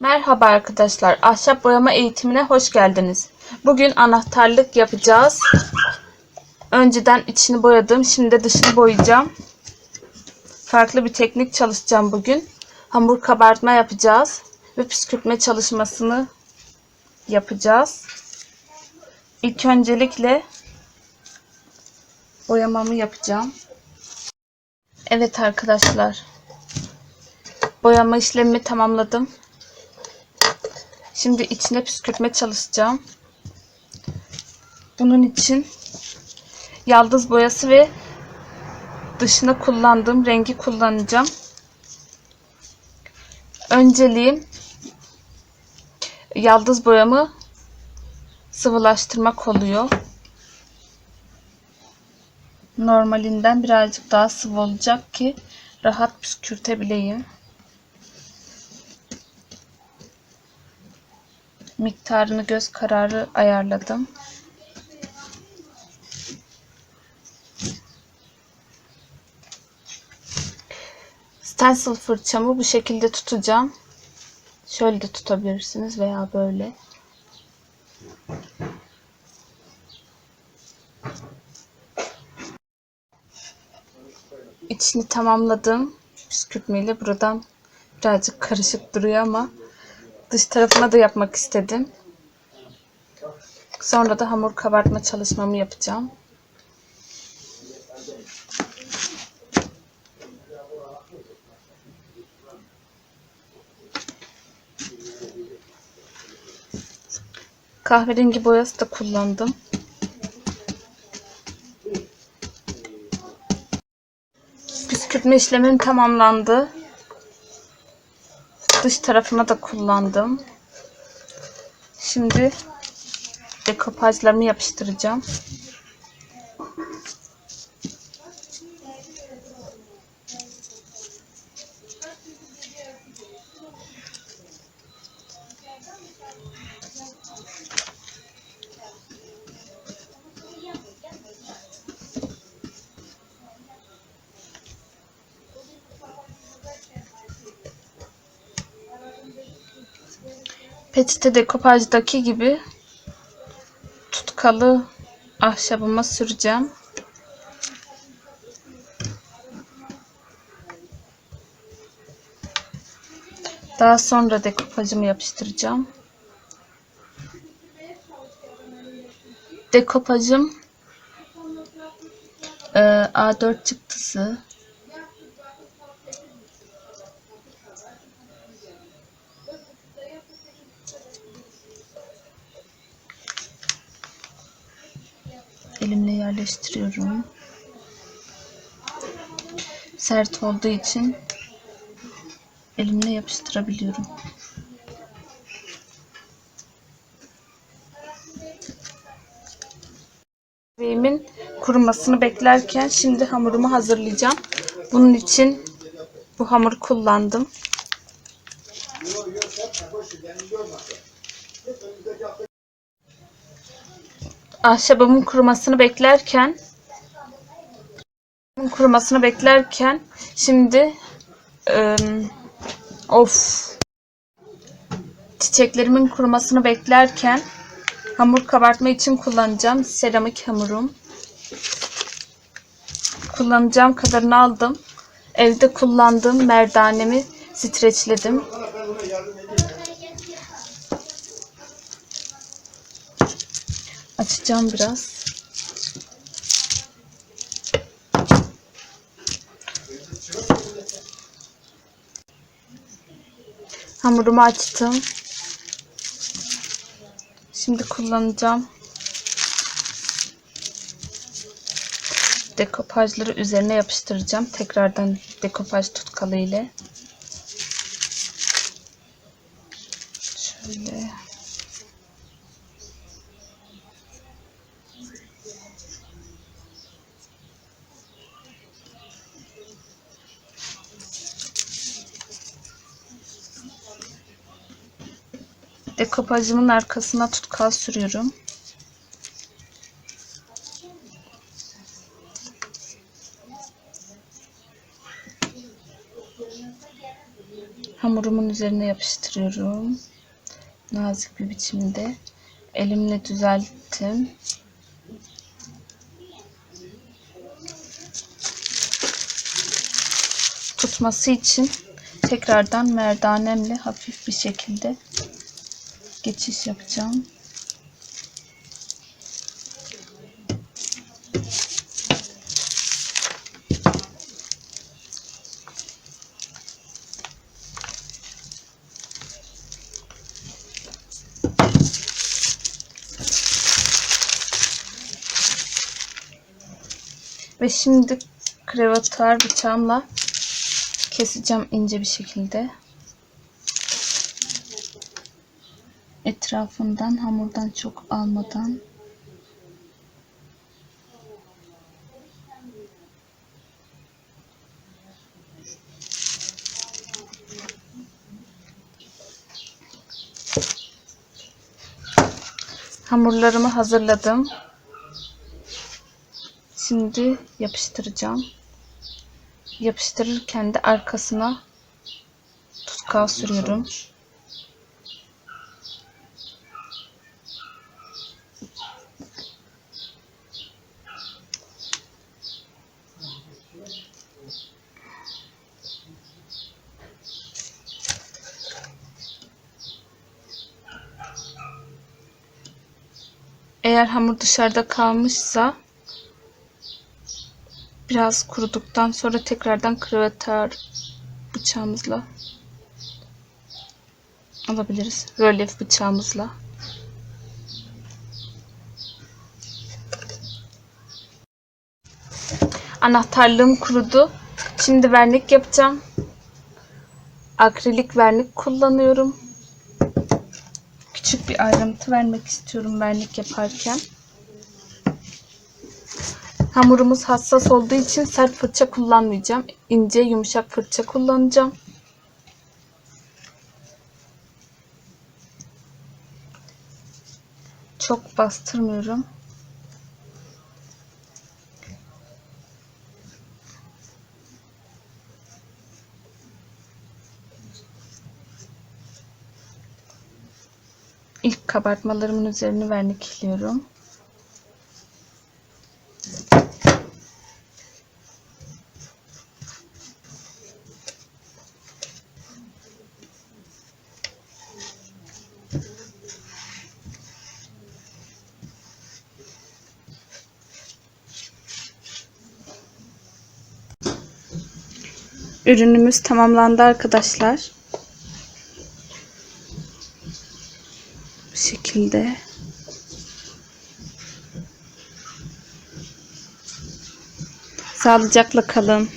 Merhaba arkadaşlar. Ahşap boyama eğitimine hoş geldiniz. Bugün anahtarlık yapacağız. Önceden içini boyadım. Şimdi de dışını boyayacağım. Farklı bir teknik çalışacağım bugün. Hamur kabartma yapacağız. Ve püskürtme çalışmasını yapacağız. İlk öncelikle boyamamı yapacağım. Evet arkadaşlar. Boyama işlemimi tamamladım. Şimdi içine püskürtme çalışacağım. Bunun için yaldız boyası ve dışına kullandığım rengi kullanacağım. Önceliğim yaldız boyamı sıvılaştırmak oluyor. Normalinden birazcık daha sıvı olacak ki rahat püskürtebileyim. Miktarını göz kararı ayarladım. Stencil fırçamı bu şekilde tutacağım. Şöyle de tutabilirsiniz veya böyle. İçini tamamladım. Püskürtmeyle buradan birazcık karışık duruyor ama dış tarafına da yapmak istedim. Sonra da hamur kabartma çalışmamı yapacağım. Kahverengi boyası da kullandım. Püskürtme işlemim tamamlandı. Dış tarafına da kullandım. Şimdi dekopajlarımı yapıştıracağım. Peçete dekopajdaki gibi tutkalı ahşabıma süreceğim. Daha sonra dekopajımı yapıştıracağım. Dekopajım e, A4 çıktısı elimle yerleştiriyorum. Sert olduğu için elimle yapıştırabiliyorum. Yemeğimin kurumasını beklerken şimdi hamurumu hazırlayacağım. Bunun için bu hamuru kullandım. Ahşabımın kurumasını beklerken kurumasını beklerken şimdi ıı, of çiçeklerimin kurumasını beklerken hamur kabartma için kullanacağım seramik hamurum. Kullanacağım kadarını aldım. Evde kullandığım merdanemi streçledim açacağım biraz. Hamurumu açtım. Şimdi kullanacağım. Dekopajları üzerine yapıştıracağım. Tekrardan dekopaj tutkalı ile. Şöyle. Dekopajımın arkasına tutkal sürüyorum. Hamurumun üzerine yapıştırıyorum. Nazik bir biçimde. Elimle düzelttim. Tutması için tekrardan merdanemle hafif bir şekilde geçiş yapacağım. Ve şimdi krevatör bıçağımla keseceğim ince bir şekilde. Etrafından hamurdan çok almadan hamurlarımı hazırladım. Şimdi yapıştıracağım. Yapıştırırken de arkasına tutkal sürüyorum. Eğer hamur dışarıda kalmışsa biraz kuruduktan sonra tekrardan krevatör bıçağımızla alabiliriz. Rölyef bıçağımızla. Anahtarlığım kurudu. Şimdi vernik yapacağım. Akrilik vernik kullanıyorum. Küçük bir ayrıntı vermek istiyorum vernik yaparken. Hamurumuz hassas olduğu için sert fırça kullanmayacağım. İnce yumuşak fırça kullanacağım. Çok bastırmıyorum. İlk kabartmalarımın üzerine vernikliyorum. Ürünümüz tamamlandı arkadaşlar. Bu şekilde. Sağlıcakla kalın.